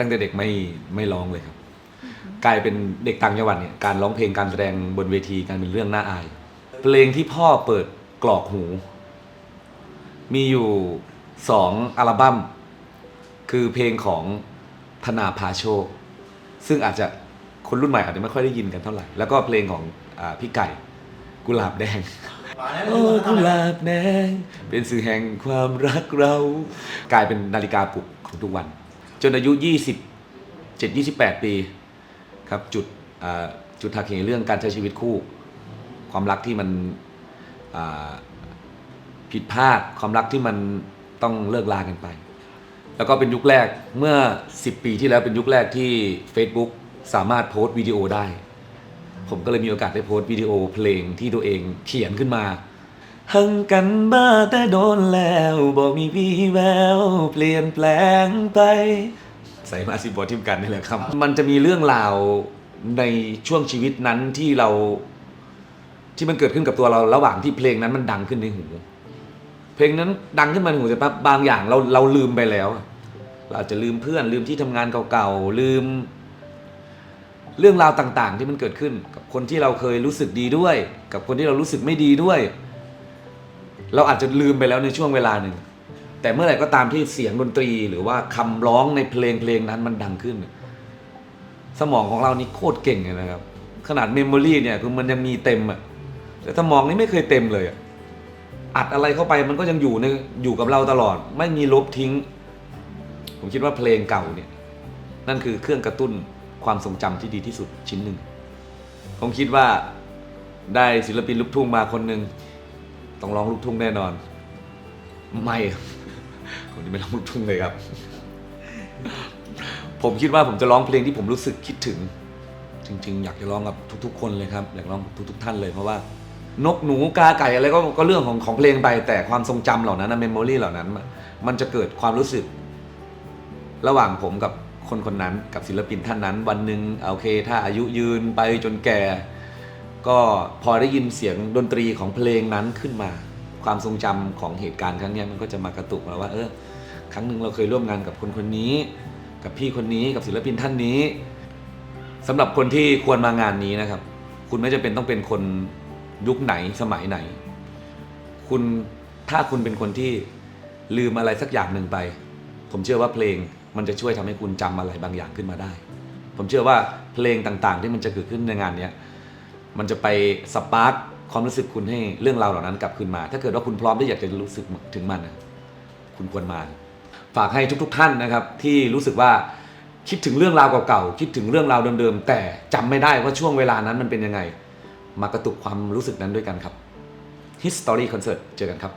ตั้งแต่เด็กไม่ไม่ร้องเลยครับ กลายเป็นเด็กต่างจังหวัดเนี่ยการร้องเพลงการแสดงบนเวทีการเป็นเรื่องน่าอาย เพลงที่พ่อเปิดกรอกหู มีอยู่สองอัลบั้มคือเพลงของธนาพาโชค ซึ่งอาจจะคนรุ่นใหม่อาจจะไม่ค่อยได้ยินกันเท่าไหร่ แล้วก็เพลงของอาพี่ไก่กุหลาบแดงโอ้กุหลาบแดงเป็นสื่อแห่งความรักเรา กลายเป็นนาฬิกาปลุกของทุกวัน จนอายุ20 7 28 ปีครับจุดจุดทักเหเรื่องการใช้ชีวิตคู่ ความรักที่มันผิดพลาดความรักที่มันต้องเลิกลากันไป แล้วก็เป็นยุคแรกเมื่อ 10 ปีที่แล้วเป็นยุคแรกที่ Facebook สามารถโพสต์วิดีโอได้ ผมก็เลยมีโอกาสได้โพสต์วิดีโอเพลงที่ตัวเองเขียนขึ้นมา หังกันมาแต่โดนแล้วบอกมีวี่แววเปลี่ยนแปลงไป ใส่มาสิบอทิมกันนี่แหละครับ มันจะมีเรื่องราวในช่วงชีวิตนั้นที่เรา ที่มันเกิดขึ้นกับตัวเราระหว่างที่เพลงนั้นมันดังขึ้นในหูเพลงนั้นดังขึ้นมาในหูแต่ปั๊บบางอย่างเราเราลืมไปแล้วอะเราอาจจะลืมเพื่อนลืมที่ทำงานเก่าๆลืม เรื่องราวต่างๆ ที่มันเกิดขึ้น กับคนที่เราเคยรู้สึกดีด้วย กับคนที่เรารู้สึกไม่ดีด้วย เราอาจจะลืมไปแล้วในช่วงเวลาหนึ่ง แต่เมื่อไหร่ก็ตามที่เสียงดนตรีหรือว่าคำร้องในเพลงเพลงนั้นมันดังขึ้น สมองของเรานี่โคตรเก่งเลยนะครับ ขนาดเมมโมรีเนี่ยคือมันยังมีเต็มอะแต่สมองนี่ไม่เคยเต็มเลยอะอัดอะไรเข้าไปมันก็ยังอยู่ในอยู่กับเราตลอด ไม่มีลบทิ้ง ผมคิดว่าเพลงเก่าเนี่ย นั่นคือเครื่องกระตุ้นความทรงจำที่ดีที่สุดชิ้นหนึ่ง ผมคิดว่าได้ศิลปินลูกทุ่งมาคนหนึ่ง ต้องร้องลูกทุ่งแน่นอน ไม่คนที่ไม่ร้องลูกทุ่งเลยครับ ผมคิดว่าผมจะร้องเพลงที่ผมรู้สึกคิดถึง จริง ๆ อยากจะร้องกับทุก ๆ คนเลยครับ อยากร้องทุก ๆ ท่านเลยเพราะว่า นกหนูกาไก่อะไรก็ก็เรื่องของของเพลงไป แต่ความทรงจำเหล่านั้นเมมโมรีเหล่านั้น มันจะเกิดความรู้สึก ระหว่างผมกับคนคนนั้นกับศิลปินท่านนั้น วันหนึ่งโอเค ถ้าอายุยืนไปจนแก่ ก็พอได้ยินเสียงดนตรีของเพลงนั้นขึ้นมา ความทรงจำของเหตุการณ์ครั้งนี้มันก็จะมากระตุกเราว่า เออ ครั้งหนึ่งเราเคยร่วมงานกับคนคนนี้ กับพี่คนนี้กับศิลปินท่านนี้สำหรับคนที่ควรมางานนี้นะครับ คุณไม่จำเป็นต้องเป็นคนยุคไหนสมัยไหน คุณถ้าคุณเป็นคนที่ลืมอะไรสักอย่างหนึ่งไป ผมเชื่อว่าเพลงมันจะช่วยทำให้คุณจำอะไรบางอย่างขึ้นมาได้ ผมเชื่อว่าเพลงต่างๆ ที่มันจะเกิดขึ้นในงานเนี้ย มันจะไปสปาร์คความรู้สึกคุณให้เรื่องราวเหล่านั้นกลับคืนมา ถ้าเกิดว่าคุณพร้อมที่อยากจะรู้สึกถึงมันนะคุณควรมา ฝากให้ทุกๆท่านนะครับ ที่รู้สึกว่าคิดถึงเรื่องราวเก่าๆคิดถึงเรื่องราวเดิมๆแต่จำไม่ได้ว่าช่วงเวลานั้นมันเป็นยังไง มากระตุกความรู้สึกนั้นด้วยกันครับ History Concert เจอกันครับ